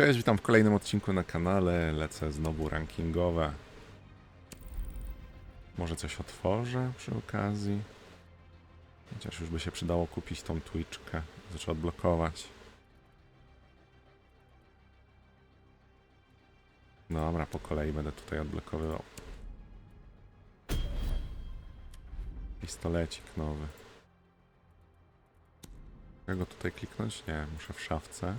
Cześć, witam w kolejnym odcinku na kanale. Lecę znowu rankingowe. Może coś otworzę przy okazji. Chociaż już by się przydało kupić tą Twitchkę. Zaczął odblokować. Dobra, po kolei będę tutaj odblokowywał. Pistolecik nowy. Jak go tutaj kliknąć? Nie, muszę w szafce.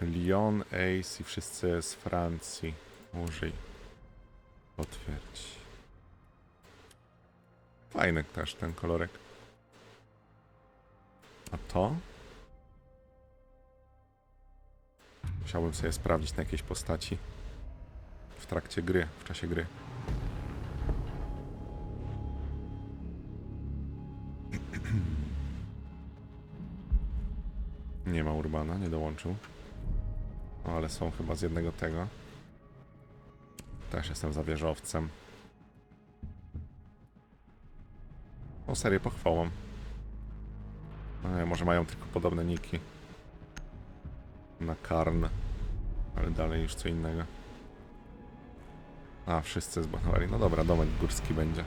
Lyon, Ace i wszyscy z Francji. Użyj. Potwierdź. Fajny też ten kolorek. A to? Musiałbym sobie sprawdzić na jakiejś postaci. W trakcie gry, w czasie gry. Nie ma Urbana, nie dołączył. O, ale są chyba z jednego tego. Też jestem za wieżowcem. O, serię pochwałą. Nie, może mają tylko podobne niki. Na Karn. Ale dalej już co innego. A, wszyscy zbanowali. No dobra, domek górski będzie.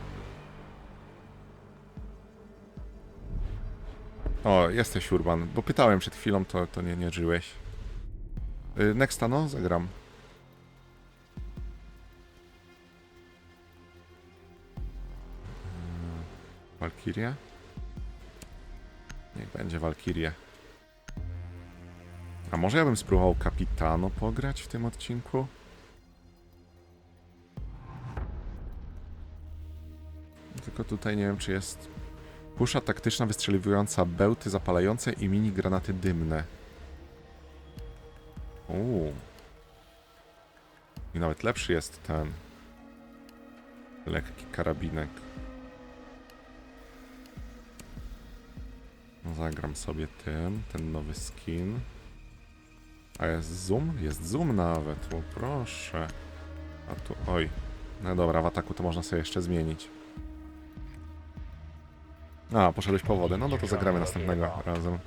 O, jesteś Urban, bo pytałem przed chwilą, to, to nie, nie żyłeś. Y, Nexta, no, zagram. Yy, Walkiria? Niech będzie Walkiria. A może ja bym spróbował Kapitano pograć w tym odcinku? Tylko tutaj nie wiem, czy jest Pusza taktyczna wystrzeliwująca bełty zapalające i mini granaty dymne. Uuu. I nawet lepszy jest ten lekki karabinek. No, Zagram sobie tym, ten nowy skin. A jest zoom? Jest zoom nawet, o proszę. A tu, oj. No dobra, w ataku to można sobie jeszcze zmienić. A, poszedłeś po wodę. No, no to zagramy następnego razem.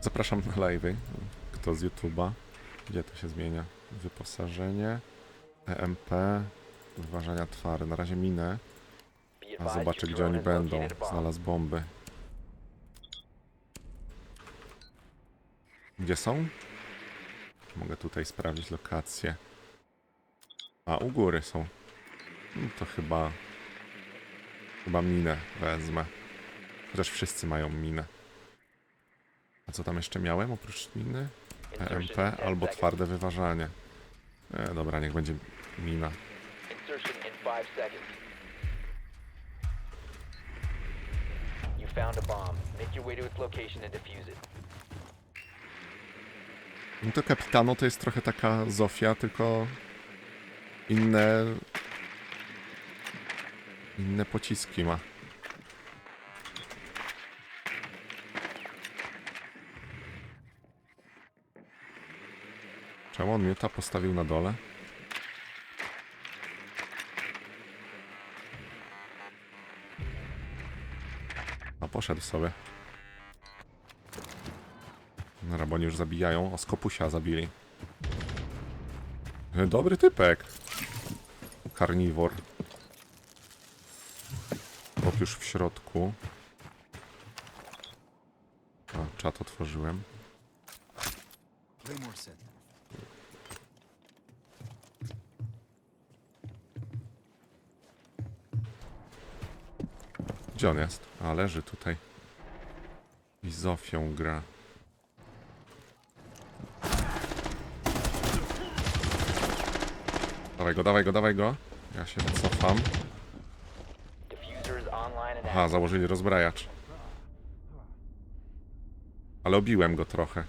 Zapraszam na live'y. Kto z YouTube'a? Gdzie to się zmienia? Wyposażenie, EMP, wyważania twarzy. Na razie minę, a zobaczę gdzie oni będą. Znalazł bomby. Gdzie są? Mogę tutaj sprawdzić lokację. A, u góry są. No to chyba... Chyba minę wezmę. Chociaż wszyscy mają minę. A co tam jeszcze miałem oprócz miny? EMP albo twarde wyważanie. E, dobra, niech będzie mina. Insertion in 5 seconds. You found a bomb. Make your way to its location and defuse it. No to Capitano to jest trochę taka Zofia, tylko inne... Inne pociski ma. Czemu on miuta postawił na dole? A poszedł sobie. Bo oni już zabijają. O, Skopusia zabili. Dobry typek. Karniwor. Chłop już w środku. A, czat otworzyłem. Claymore. On jest? A, leży tutaj. I Zofią gra. Dawaj go, dawaj go, dawaj go. Ja się cofam. Aha, założyli rozbrajacz. Ale obiłem go trochę.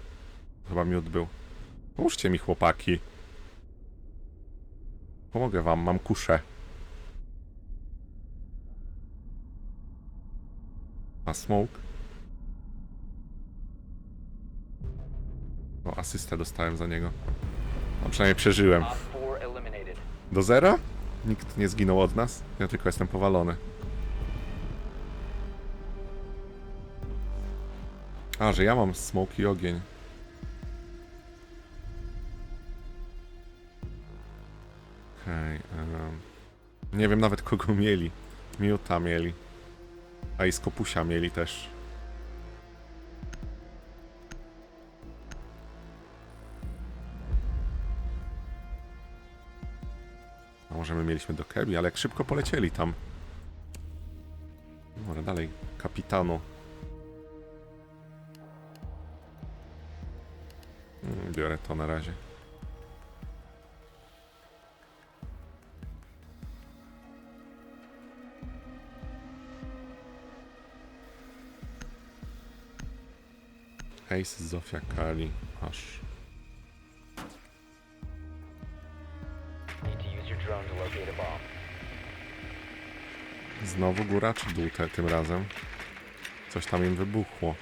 Chyba miód był. Pomóżcie mi, chłopaki. Pomogę wam, mam kuszę. A smoke? O, asystę dostałem za niego. No przynajmniej przeżyłem. Op 4 eliminated. Do zera? Nikt nie zginął od nas. Ja tylko jestem powalony. A, że ja mam smoke i ogień. Okej. em, nie wiem nawet kogo mieli. Miuta mieli. A i Skopusia mieli też. A może my mieliśmy do Kebi, ale jak szybko polecieli tam. Dobra, dalej. Kapitano. Mm, Biorę to na razie. Ace, Zofia, Kali, aż. Znowu góra czy dół te, tym razem? Coś tam im wybuchło.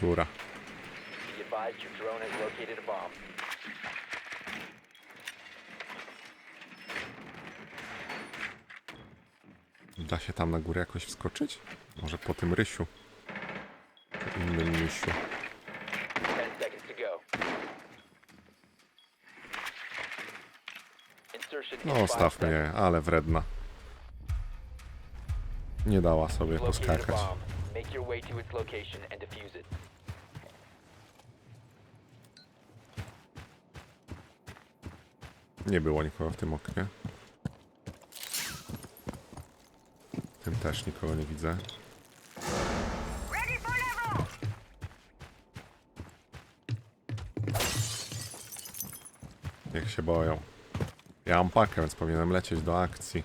Góra. Be advised your drone has located a bomb. Da się tam na górę jakoś wskoczyć? Może po tym rysiu? Czy innym misiu? 10 seconds to go. Insertion in No, staw mnie, ale wredna. Nie dała sobie poskakać. Nie było nikogo w tym oknie. W tym też nikogo nie widzę. Niech się boją. Ja mam pakę, więc powinienem lecieć do akcji.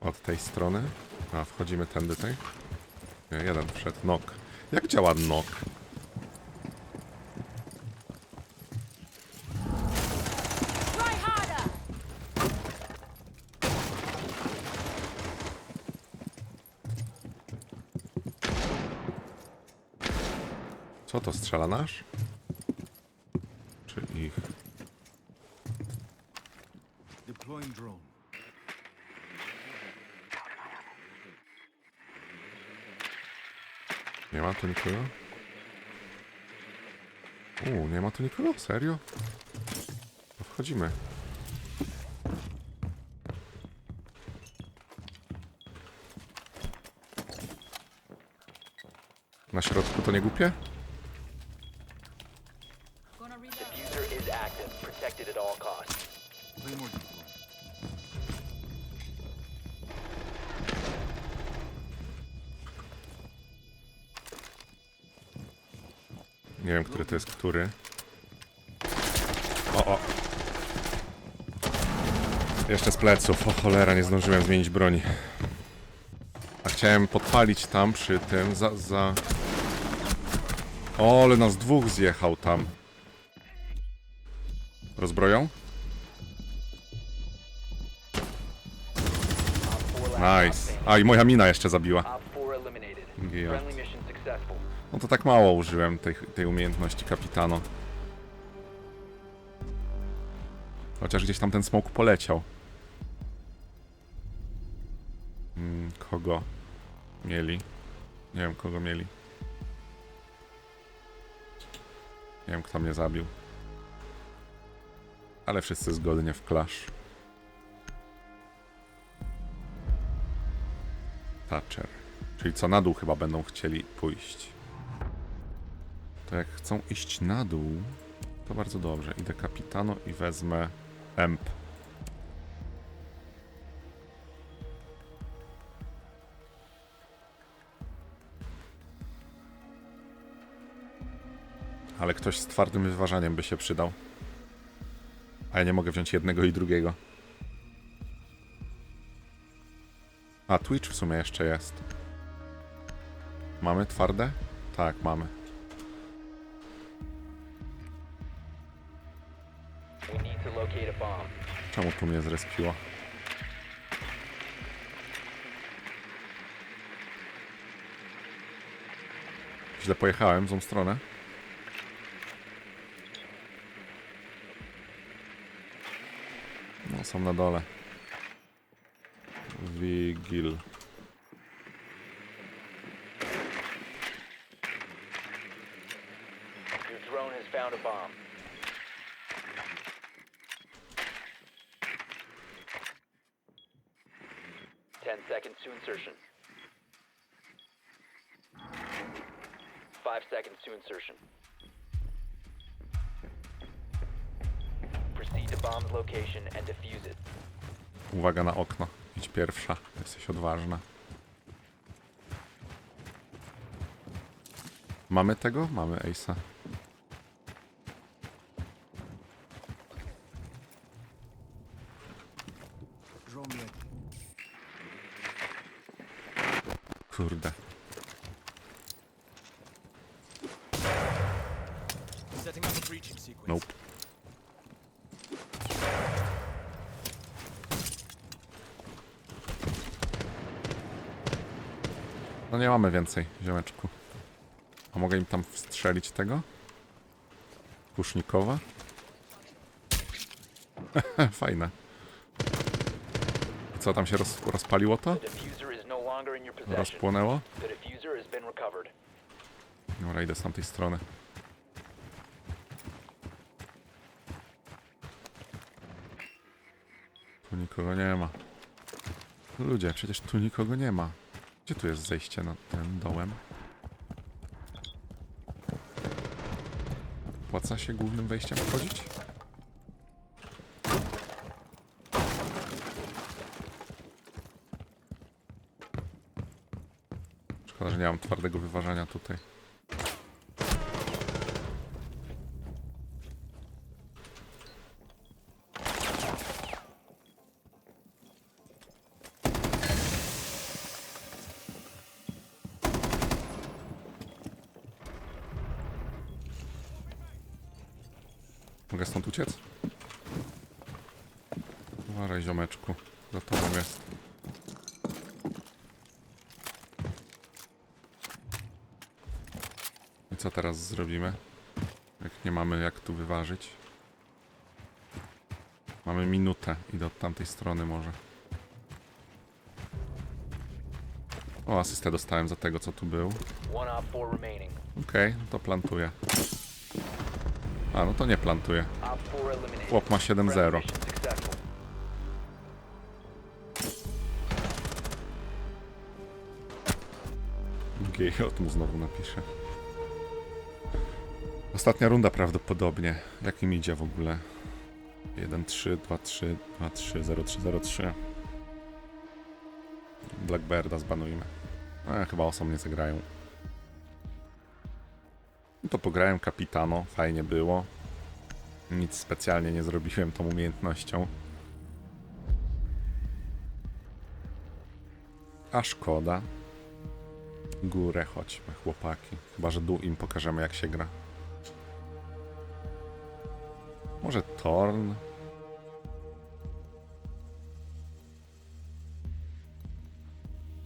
Od tej strony. A, wchodzimy tędy tej. Nie, jeden wszedł. Nok. Jak działa nok? Co to strzela nasz? Czy ich? Deploying drone. Nie ma tu nikogo? U, nie ma tu nikogo? Serio? To wchodzimy. Na środku to nie głupie? Który to jest który. O, o. Jeszcze z pleców. O cholera, nie zdążyłem zmienić broni. A chciałem podpalić tam przy tym za... za... O, ale nas dwóch zjechał tam. Rozbroją? Op 4 last Nice. A, i moja mina jeszcze zabiła. standing. No to tak mało użyłem tej, tej umiejętności kapitano. Chociaż gdzieś tam ten smoke poleciał. Mm, kogo mieli? Nie wiem kogo mieli. Nie wiem kto mnie zabił. Ale wszyscy zgodnie w clash. Thatcher. Czyli co na dół chyba będą chcieli pójść. To jak chcą iść na dół, to bardzo dobrze. Idę kapitano i wezmę emp. Ale ktoś z twardym wyważaniem by się przydał. A ja nie mogę wziąć jednego i drugiego. A, Twitch w sumie jeszcze jest. Mamy twarde? Tak, mamy. Czemu tu mnie zrespiło? Źle pojechałem w tą stronę. No, są na dole. Wigil. Your drone has found a bomb. Ten seconds to insertion. Five seconds to insertion. Proceed to bomb's location and defuse it. Uwaga na okno. Idź pierwsza. Jesteś odważna. Mamy tego? Mamy Ace'a. Mamy więcej, ziomeczku. A mogę im tam wstrzelić tego? Kusznikowa? Fajne. Co, tam się roz, rozpaliło to? Rozpłonęło? Dobra, idę z tamtej strony. Tu nikogo nie ma. Ludzie, przecież tu nikogo nie ma. Gdzie tu jest zejście nad tym dołem? Opłaca się głównym wejściem wchodzić? Szkoda, że nie mam twardego wyważania tutaj. Mogę stąd uciec? Uważaj, ziomeczku. Za tobą jest. I co teraz zrobimy? Jak nie mamy jak tu wyważyć? Mamy minutę. Idę od tamtej strony może. O, asystę dostałem za tego, co tu był. Okej, no to plantuję. A, no to nie plantuję. Chłop ma 7-0. Friendly mission successful. GJ mu znowu napiszę. Ostatnia runda prawdopodobnie. Jak im idzie w ogóle? 1-3, 2-3, 2-3, 0-3, 0-3. Blackbirda zbanujmy. E, chyba osom nie zagrają. No to pograłem kapitano, fajnie było. Nic specjalnie nie zrobiłem tą umiejętnością. A szkoda. Górę chodźmy, chłopaki. Chyba, że dół im pokażemy, jak się gra. Może Torn?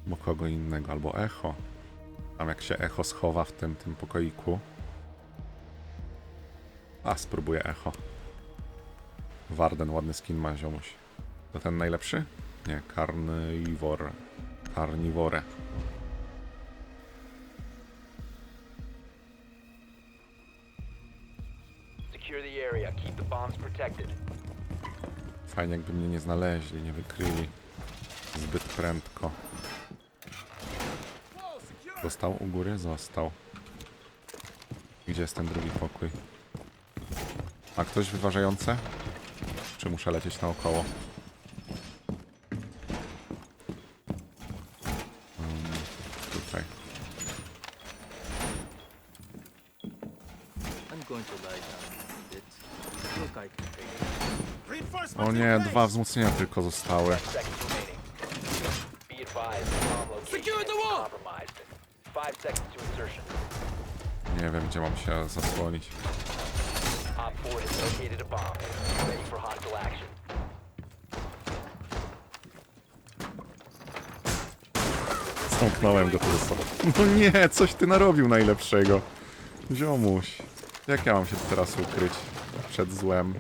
Bo kogo innego, albo Echo. Tam jak się Echo schowa w tym, tym pokoiku. A, spróbuję Echo. Warden, ładny skin ma ziomuś. To ten najlepszy? Nie, Carnivore. Carnivore. Fajnie jakby mnie nie znaleźli, nie wykryli zbyt prędko. Został u góry? Został. Gdzie jest ten drugi pokój? A ktoś wyważające? Czy muszę lecieć naokoło? Um, tutaj. I'm going to lie down a bit. Look, I can take it. Reinforcements O in nie, dwa wzmocnienia tylko zostały. Nie wiem, gdzie mam się zasłonić. Op 4 has located a bomb. Ready for hostile action. Zamknąłem go sobą. No nie, coś ty narobił najlepszego. Ziomuś. Jak ja mam się teraz ukryć przed złem?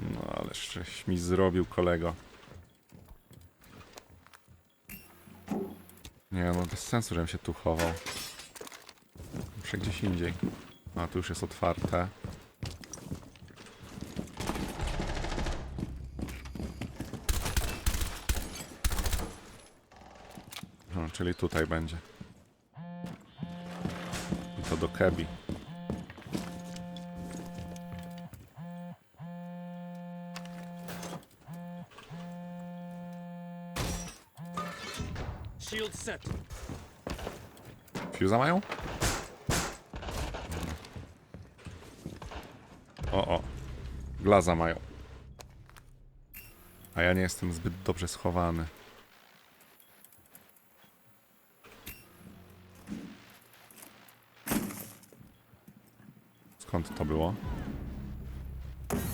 No ależ żeś mi zrobił kolego. Nie no, bez sensu, żebym się tu chował. Muszę gdzieś indziej. A, tu już jest otwarte. No, czyli tutaj będzie. I to do Kebi. Fuse'a mają? O, o. Glaza mają. A ja nie jestem zbyt dobrze schowany. Skąd to było?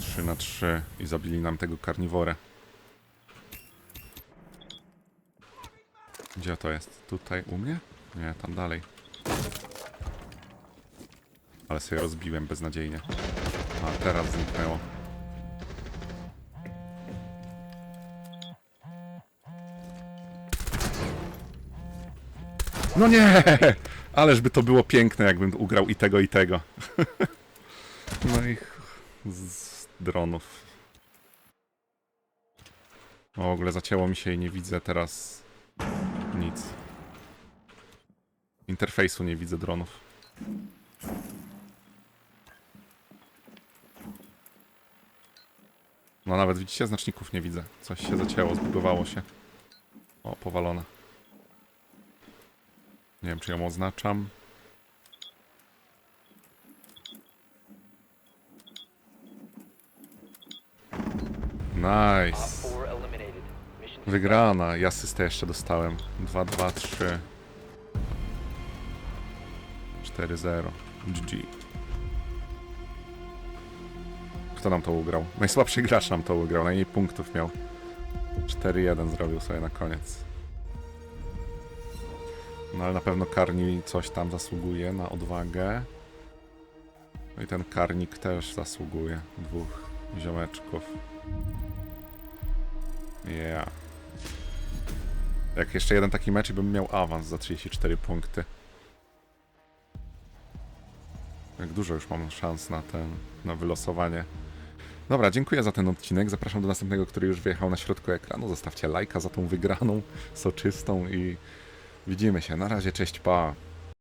3 na 3 i zabili nam tego karniworę. Gdzie to jest? Tutaj u mnie? Nie, tam dalej. Ale sobie rozbiłem beznadziejnie. A teraz zniknęło. No nie! Ależ by to było piękne, jakbym ugrał i tego, i tego. No i z dronów. O, w ogóle zacięło mi się i nie widzę teraz nic. Interfejsu nie widzę dronów. No nawet widzicie, znaczników nie widzę. Coś się zacięło, zbugowało się. O, powalona. Nie wiem, czy ją oznaczam. Nice. 4 eliminated. Mission Wygrana. I asystę jeszcze dostałem. 2, 2, 3. 4, 0. GG. Kto nam to ugrał? Najsłabszy gracz nam to ugrał. Najmniej punktów miał. 4-1 zrobił sobie na koniec. No ale na pewno Karni coś tam zasługuje na odwagę. No i ten Karnik też zasługuje. Dwóch ziomeczków. Yeah. Jak jeszcze jeden taki mecz i bym miał awans za 34 punkty. Jak dużo już mam szans na ten, na wylosowanie. Dobra, dziękuję za ten odcinek. Zapraszam do następnego, który już wyjechał na środku ekranu. Zostawcie lajka za tą wygraną, soczystą i widzimy się. Na razie, cześć, pa.